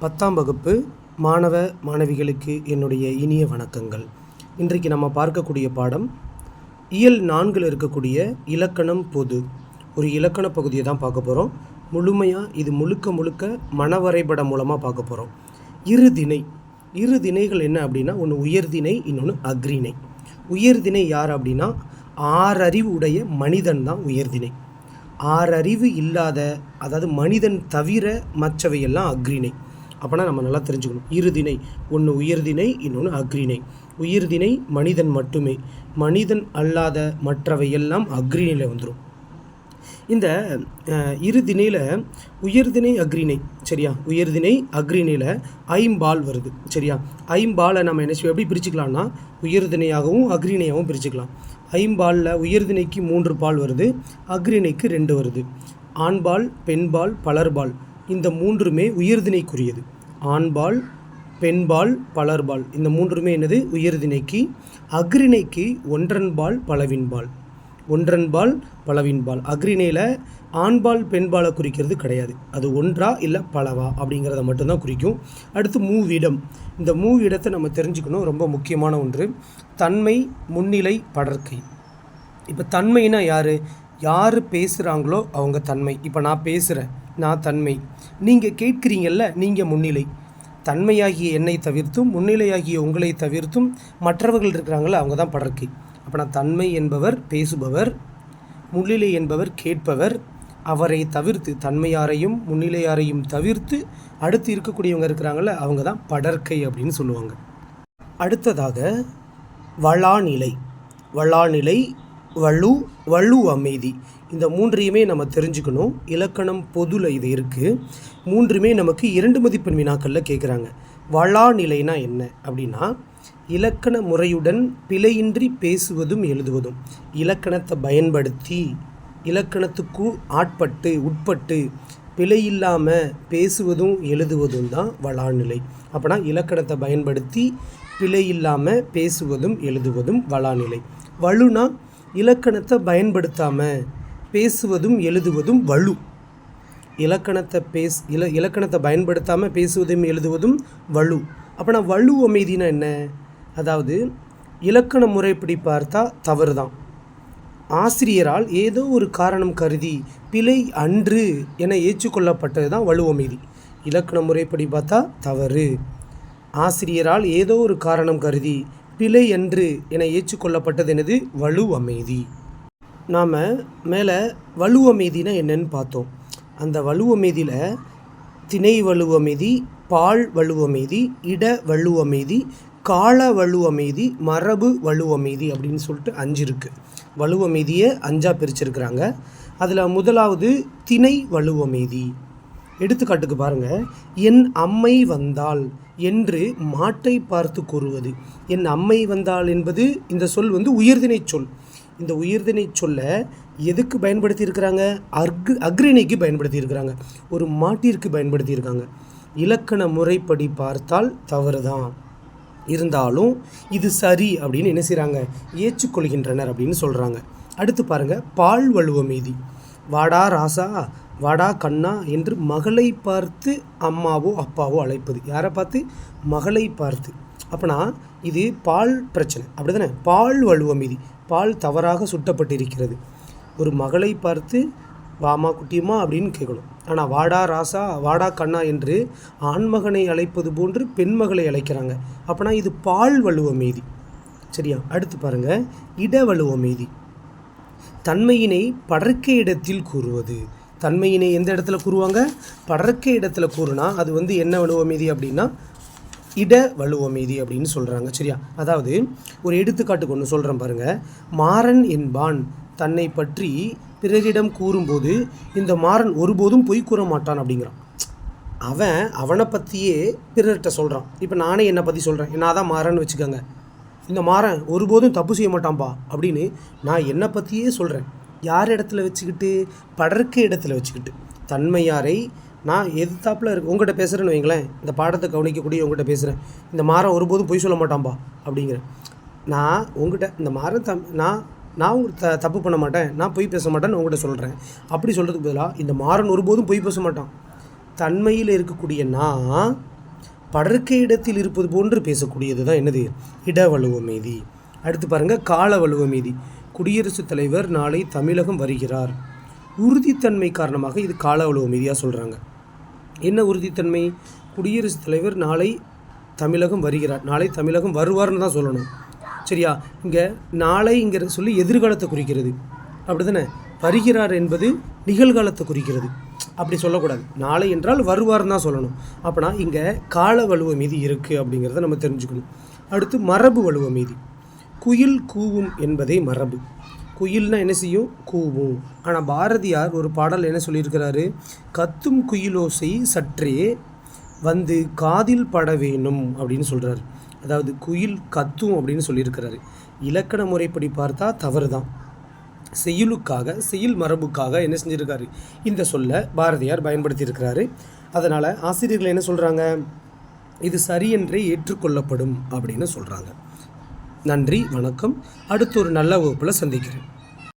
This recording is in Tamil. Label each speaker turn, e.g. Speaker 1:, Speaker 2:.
Speaker 1: பத்தாம் வகுப்பு மாணவ மாணவிகளுக்கு என்னுடைய இனிய வணக்கங்கள். இன்றைக்கு நம்ம பார்க்கக்கூடிய பாடம் இயல் நான்கில் இருக்கக்கூடிய இலக்கணம் பொது. ஒரு இலக்கண பகுதியை தான் பார்க்க போகிறோம் முழுமையாக இது முழுக்க முழுக்க மனவரைபடம் மூலமாக பார்க்க போகிறோம் இரு திணை இரு திணைகள் என்ன அப்படின்னா ஒன்று உயர்திணை இன்னொன்று அக்ரிணை உயர்திணை யார் அப்படின்னா ஆறறிவு உடைய மனிதன் தான் உயர்திணை. ஆறறிவு இல்லாத அதாவது மனிதன் தவிர மற்றவையெல்லாம் அக்ரிணை அப்போனா நம்ம நல்லா தெரிஞ்சுக்கணும். இருதினை ஒன்று உயர்தினை இன்னொன்று அக்ரிணை உயிர்தினை மனிதன் மட்டுமே. மனிதன் அல்லாத மற்றவை எல்லாம் அக்ரிணையில் வந்துடும் இந்த இருதினையில் இரு திணையில் உயர்திணை அக்ரிணை சரியா? உயர்தினை அக்ரிணையில் ஐம்பால் வருது சரியா? ஐம்பாலை நம்ம என்ன செய்வோம் எப்படி பிரிச்சுக்கலாம்னா உயர்திணையாகவும் அக்ரிணையாகவும் பிரிச்சுக்கலாம். ஐம்பாலில் உயர்தினைக்கு மூன்று பால் வருது அக்ரிணைக்கு ரெண்டு வருது. ஆண்பால் பெண்பால் பலர்பால். இந்த மூன்றுமே உயர்திணைக்குரியது. ஆண்பால் பெண்பால் பலர்பால். இந்த மூன்றுமே என்னது? உயர்திணைக்கு. அக்ரிணைக்கு ஒன்றன்பால் பலவின்பால். ஒன்றன்பால் பலவின்பால். அக்ரிணையில் ஆண்பால் பெண்பாலை குறிக்கிறது கிடையாது. அது ஒன்றா இல்லை பலவா அப்படிங்கிறத மட்டும்தான் குறிக்கும். அடுத்து மூவிடம். இந்த மூவிடத்தை நம்ம தெரிஞ்சுக்கணும். ரொம்ப முக்கியமான ஒன்று. தன்மை முன்னிலை படர்க்கை இப்போ தன்மைனா யார்? யார் பேசுகிறாங்களோ அவங்க தன்மை. இப்போ நான் பேசுகிறேன் நான் தன்மை. நீங்கள் கேட்கிறீங்கல்ல நீங்கள் முன்னிலை. தன்மையாகிய என்னை தவிர்த்தும் முன்னிலையாகிய உங்களை தவிர்த்தும் மற்றவர்கள் இருக்கிறாங்களோ அவங்க தான் படர்க்கை. அப்போ நான் தன்மை என்பவர் பேசுபவர் முன்னிலை என்பவர் கேட்பவர். அவரை தவிர்த்து தன்மையாரையும் முன்னிலையாரையும் தவிர்த்து அடுத்து இருக்கக்கூடியவங்க இருக்கிறாங்கள அவங்க தான் படர்க்கை அப்படின்னு சொல்லுவாங்க. அடுத்ததாக வளாநிலை. வளாநிலை வலு வலு அமைதி. இந்த மூன்றையுமே நம்ம தெரிஞ்சுக்கணும். இலக்கணம் பொதுல இது இருக்குது மூன்றுமே நமக்கு இரண்டு மதிப்பெண் வினாக்களில் கேட்குறாங்க வளாநிலைனா என்ன? அப்படின்னா இலக்கண முறையுடன் பிழையின்றி பேசுவதும் எழுதுவதும். இலக்கணத்தை பயன்படுத்தி இலக்கணத்துக்கு ஆட்பட்டு உட்பட்டு பிழை இல்லாமல் பேசுவதும் எழுதுவதும் தான் வளாநிலை அப்போனா இலக்கணத்தை பயன்படுத்தி பிழை இல்லாமல் பேசுவதும் எழுதுவதும் வளாநிலை வலுனா இலக்கணத்தை பயன்படுத்தாமல் பேசுவதும் எழுதுவதும் வலு. இலக்கணத்தை பேஸ் இல இலக்கணத்தை பயன்படுத்தாமல் பேசுவதும் எழுதுவதும் வலு. அப்போனா வலு அமைதினா என்ன? அதாவது இலக்கண முறைப்படி பார்த்தா தவறு தான் ஆசிரியரால் ஏதோ ஒரு காரணம் கருதி பிழை அன்று என ஏற்றுக்கொள்ளப்பட்டது தான் வலு அமைதி. இலக்கண முறைப்படி பார்த்தா தவறு. ஆசிரியரால் ஏதோ ஒரு காரணம் கருதி பிழை என்று என ஏற்றுக்கொள்ளப்பட்டது எனது வலு அமைதி. நாம் மேலே வலு அமைதினா என்னன்னு பார்த்தோம். அந்த வலு அமைதியில் திணை வலு அமைதி பால் வலு அமைதி இட வலு அமைதி கால வலு அமைதி மரபு வலு அமைதி அப்படின்னு சொல்லிட்டு அஞ்சு இருக்குது வலு அமைதியை அஞ்சாக பிரிச்சிருக்கிறாங்க. அதில் முதலாவது திணை வலு அமைதி. எடுத்துக்காட்டுக்கு பாருங்கள் என் அம்மை வந்தாள் என்று மாட்டை பார்த்து கூறுவது. என் அம்மை வந்தாள் என்பது இந்த சொல் வந்து உயர்திணை சொல். இந்த உயிர்தினை சொல்ல எதுக்கு பயன்படுத்தியிருக்கிறாங்க? இருக்கிறாங்க அக்ரிணைக்கு பயன்படுத்தியிருக்கிறாங்க. ஒரு மாட்டிற்கு பயன்படுத்தியிருக்காங்க. இலக்கண முறைப்படி பார்த்தால் தவறு தான் இருந்தாலும் இது சரி அப்படின்னு என்ன செய்கிறாங்க ஏற்றுக்கொள்கின்றனர் அப்படின்னு சொல்கிறாங்க அடுத்து பாருங்க. பால் வலுவ மீதி. வாடா ராசா வாடா கண்ணா என்று மகளை பார்த்து அம்மாவோ அப்பாவோ அழைப்பது. யாரை பார்த்து? மகளை பார்த்து. அப்போனா இது பால் பிரச்சனை. அப்படிதானே? பால் வலுவ மீதி. பால் தவறாக சுட்டப்பட்டிருக்கிறது. ஒரு மகளை பார்த்து வாமா குட்டியுமா அப்படின்னு கேட்கணும். ஆனால் வாடா ராசா வாடா கண்ணா என்று ஆண்மகனை அழைப்பது போன்று பெண்மகளை அழைக்கிறாங்க. அப்போனா இது பால் வலுவ மீதி. சரியா? அடுத்து பாருங்கள் இட வலுவ மீதி. தன்மையினை படற்க இடத்தில் கூறுவது. தன்மையினை எந்த இடத்துல கூறுவாங்க? படர்க்க இடத்துல கூறுனா அது வந்து என்ன வலுவ மீதி அப்படின்னா இட வலுவ மீதி அப்படின்னு சொல்கிறாங்க சரியா? அதாவது ஒரு எடுத்துக்காட்டுக்கு ஒன்று சொல்கிறேன் பாருங்கள் மாறன் என்பான் தன்னை பற்றி பிறரிடம் கூறும்போது இந்த மாறன் ஒருபோதும் பொய் கூற மாட்டான் அப்படிங்கிறான். அவன் அவனை பற்றியே பிறர்கிட்ட சொல்கிறான் இப்போ நானே என்னை பற்றி சொல்கிறேன் நான் தான் மாறன்னு வச்சுக்கோங்க. இந்த மாறன் ஒருபோதும் தப்பு செய்ய மாட்டான்பா அப்படின்னு நான் என்னை பற்றியே சொல்கிறேன் யார் இடத்துல வச்சுக்கிட்டு? படர்க்க இடத்துல வச்சுக்கிட்டு. தன்மையாரை நான் எதிர்த்தாப்பில் இருக்கு உங்கள்கிட்ட பேசுகிறேன்னு வைங்களேன். இந்த பாடத்தை கவனிக்கக்கூடிய உங்கள்கிட்ட பேசுகிறேன் இந்த மாறன் ஒருபோதும் பொய் சொல்ல மாட்டான்பா அப்படிங்கிறேன் நான் உங்கள்கிட்ட இந்த மாறன் தம் நான் நான் உங்களுக்கு த தப்பு பண்ண மாட்டேன். நான் பொய் பேச மாட்டேன்னு உங்கள்கிட்ட சொல்கிறேன் அப்படி சொல்கிறதுக்கு பதிலாக இந்த மாறன் ஒருபோதும் பொய் பேச மாட்டான். தன்மையில் இருக்கக்கூடிய நான் படற்கை இடத்தில் இருப்பது போன்று பேசக்கூடியது தான் என்னது? இட வலுவ மீதி. அடுத்து பாருங்கள் கால வலுவ மீதி. குடியரசுத் தலைவர் நாளை தமிழகம் வருகிறார். உறுதித்தன்மை காரணமாக இது கால அளவு மீதியாக சொல்கிறாங்க என்ன உறுதித்தன்மை? குடியரசுத் தலைவர் நாளை தமிழகம் வருகிறார். நாளை தமிழகம் வருவார்னு தான் சொல்லணும். சரியா? இங்கே நாளைங்கிற சொல்லி எதிர்காலத்தை குறிக்கிறது. அப்படி தானே வருகிறார் என்பது நிகழ்காலத்தை குறிக்கிறது. அப்படி சொல்லக்கூடாது. நாளை என்றால் வருவார்னு தான் சொல்லணும். அப்போனா இங்கே கால வலுவ மீதி இருக்குது அப்படிங்கிறத நம்ம தெரிஞ்சுக்கணும். அடுத்து மரபு வலுவ மீதி. குயில் கூவும் என்பதே மரபு. குயில்னால் என்ன செய்யும்? கூவும். ஆனால் பாரதியார் ஒரு பாடல் என்ன சொல்லியிருக்கிறாரு? கத்தும் குயிலோசை சற்றே வந்து காதில் பட வேணும் அப்படின்னு சொல்கிறாரு அதாவது குயில் கத்தும் அப்படின்னு சொல்லியிருக்கிறாரு. இலக்கண முறைப்படி பார்த்தா தவறு தான் செய்யுளுக்காக செய்யுள் மரபுக்காக என்ன செஞ்சுருக்காரு? இந்த சொல்ல பாரதியார் பயன்படுத்தியிருக்கிறாரு. அதனால் ஆசிரியர்கள் என்ன சொல்கிறாங்க இது சரியென்றே ஏற்றுக்கொள்ளப்படும் அப்படின்னு சொல்கிறாங்க நன்றி வணக்கம். அடுத்து ஒரு நல்ல வகுப்பில் சந்திக்கிறேன்.